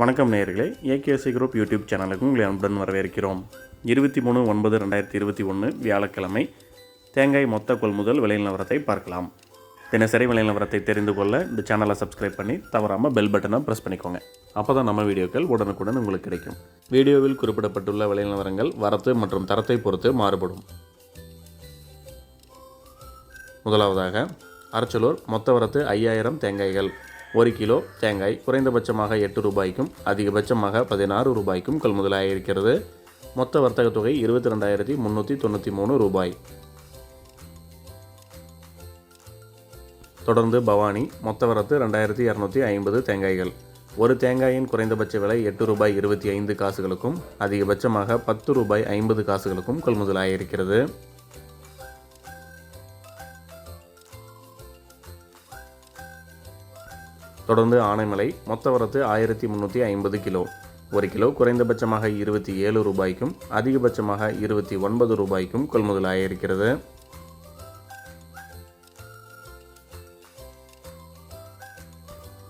வணக்கம் நேயர்களே. AKC group YouTube சேனலுக்கு உங்களை அன்புடன் வரவேற்கிறோம். இருபத்தி மூணு ஒன்பது ரெண்டாயிரத்தி இருபத்தி ஒன்று வியாழக்கிழமை தேங்காய் மொத்த கொள்முதல் விலை நிலவரத்தை பார்க்கலாம். தினசரி விலை நிலவரத்தை தெரிந்து கொள்ள இந்த சேனலை சப்ஸ்கிரைப் பண்ணி தவறாமல் பெல் பட்டனை ப்ரெஸ் பண்ணிக்கோங்க. அப்போ தான் நம்ம வீடியோக்கள் உடனுக்குடன் உங்களுக்கு கிடைக்கும். வீடியோவில் குறிப்பிடப்பட்டுள்ள விலை நிலவரங்கள் வரத்து மற்றும் தரத்தை பொறுத்து மாறுபடும். முதலாவதாக அரச்சலூர் மொத்த வரத்து ஐயாயிரம் தேங்காய்கள். ஒரு கிலோ தேங்காய் குறைந்தபட்சமாக எட்டு ரூபாய்க்கும் அதிகபட்சமாக பதினாறு ரூபாய்க்கும் கொள்முதலாக இருக்கிறது. மொத்த வர்த்தக தொகை இருபத்தி ரெண்டாயிரத்தி முந்நூற்றி தொண்ணூற்றி மூணு ரூபாய். தொடர்ந்து பவானி மொத்த வரத்து ரெண்டாயிரத்தி இரநூத்தி ஐம்பது தேங்காய்கள். ஒரு தேங்காயின் குறைந்தபட்ச விலை எட்டு ரூபாய் இருபத்தி ஐந்து காசுகளுக்கும் அதிகபட்சமாக பத்து ரூபாய் ஐம்பது காசுகளுக்கும் கொள்முதலாக இருக்கிறது. தொடர்ந்து ஆனைமலை மொத்த வரத்து ஆயிரத்தி முந்நூற்றி ஐம்பது கிலோ. ஒரு கிலோ குறைந்தபட்சமாக இருபத்தி ஏழு ரூபாய்க்கும் அதிகபட்சமாக இருபத்தி ஒன்பது ரூபாய்க்கும் கொள்முதலாக இருக்கிறது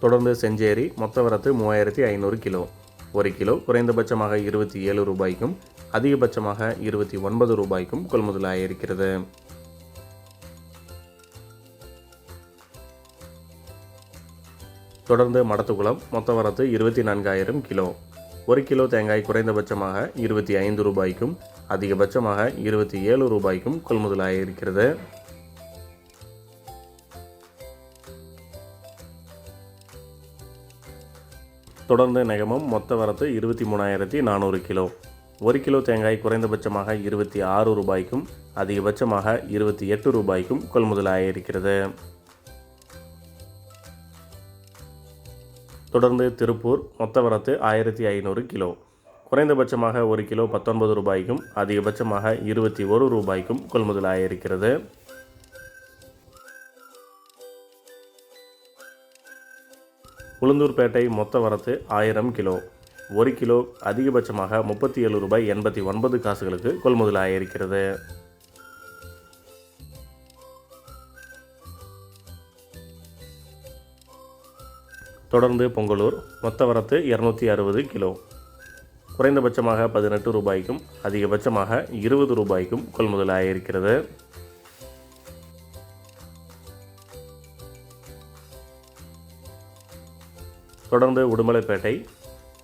தொடர்ந்து செஞ்சேரி மொத்த வரத்து மூவாயிரத்தி ஐநூறு கிலோ. ஒரு கிலோ குறைந்தபட்சமாக இருபத்தி ஏழு ரூபாய்க்கும் அதிகபட்சமாக இருபத்தி ஒன்பது ரூபாய்க்கும் கொள்முதலாக இருக்கிறது தொடர்ந்து மடத்துக்குளம் மொத்த வரத்து இருபத்தி நான்காயிரம் கிலோ. ஒரு கிலோ தேங்காய் குறைந்தபட்சமாக இருபத்தி ஐந்து ரூபாய்க்கும் அதிகபட்சமாக இருபத்தி ஏழு ரூபாய்க்கும் கொள்முதலாக இருக்கிறது. தொடர்ந்து நெகமும் மொத்த வரத்து இருபத்தி மூணாயிரத்தி நானூறு கிலோ. ஒரு கிலோ தேங்காய் குறைந்தபட்சமாக இருபத்தி ஆறு ரூபாய்க்கும் அதிகபட்சமாக இருபத்தி எட்டு ரூபாய்க்கும் கொள்முதலாக இருக்கிறது. தொடர்ந்து திருப்பூர் மொத்த வரத்து ஆயிரத்தி ஐநூறு கிலோ. குறைந்தபட்சமாக ஒரு கிலோ பத்தொன்பது ரூபாய்க்கும் அதிகபட்சமாக இருபத்தி ஒரு ரூபாய்க்கும் கொள்முதலாக இருக்கிறது உளுந்தூர்பேட்டை மொத்த வரத்து ஆயிரம் கிலோ. ஒரு கிலோ அதிகபட்சமாக முப்பத்தி ஏழு ரூபாய் எண்பத்தி ஒன்பது காசுகளுக்கு கொள்முதலாக இருக்கிறது தொடர்ந்து பொங்கலூர் மொத்த வரத்து இரநூத்தி அறுபது கிலோ. குறைந்தபட்சமாக பதினெட்டு ரூபாய்க்கும் அதிகபட்சமாக இருபது ரூபாய்க்கும் கொள்முதலாக இருக்கிறது. தொடர்ந்து உடுமலைப்பேட்டை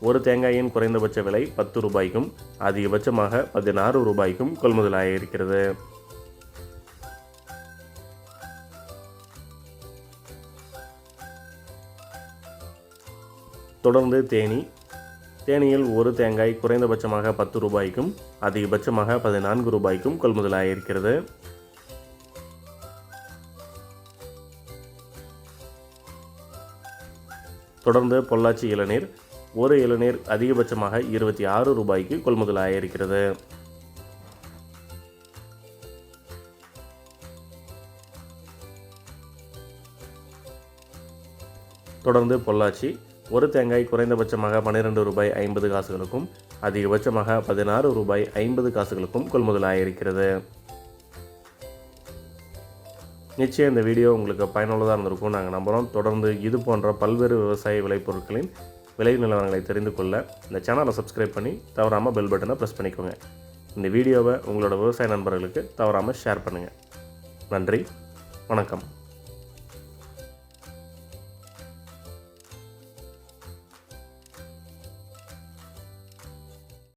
ஒரு தேங்காயின் குறைந்தபட்ச விலை பத்து ரூபாய்க்கும் அதிகபட்சமாக பதினாறு ரூபாய்க்கும் கொள்முதலாக இருக்கிறது. தொடர்ந்து தேனி. தேனியில் ஒரு தேங்காய் குறைந்தபட்சமாக பத்து ரூபாய்க்கும் அதிகபட்சமாக பதினான்கு ரூபாய்க்கும் கொள்முதலாக இருக்கிறது. தொடர்ந்து பொள்ளாச்சி இளநீர் ஒரு இளநீர் அதிகபட்சமாக இருபத்தி ஆறு ரூபாய்க்கு கொள்முதலாக இருக்கிறது. தொடர்ந்து பொள்ளாச்சி ஒரு தேங்காய் குறைந்தபட்சமாக பன்னிரெண்டு ரூபாய் ஐம்பது காசுகளுக்கும் அதிகபட்சமாக பதினாறு ரூபாய் ஐம்பது காசுகளுக்கும் கொள்முதலாக இருக்கிறது. நிச்சயம் இந்த வீடியோ உங்களுக்கு பயனுள்ளதாக இருந்திருக்கும். நாங்கள் நம்புகிறோம் தொடர்ந்து இது போன்ற பல்வேறு விவசாய விளைபொருட்களின் விலை நிலவரங்களை தெரிந்து கொள்ள இந்த சேனலை சப்ஸ்கிரைப் பண்ணி தவறாமல் பெல் பட்டனை ப்ரெஸ் பண்ணிக்கோங்க. இந்த வீடியோவை உங்களோட விவசாய நண்பர்களுக்கு தவறாமல் ஷேர் பண்ணுங்கள் நன்றி. வணக்கம்.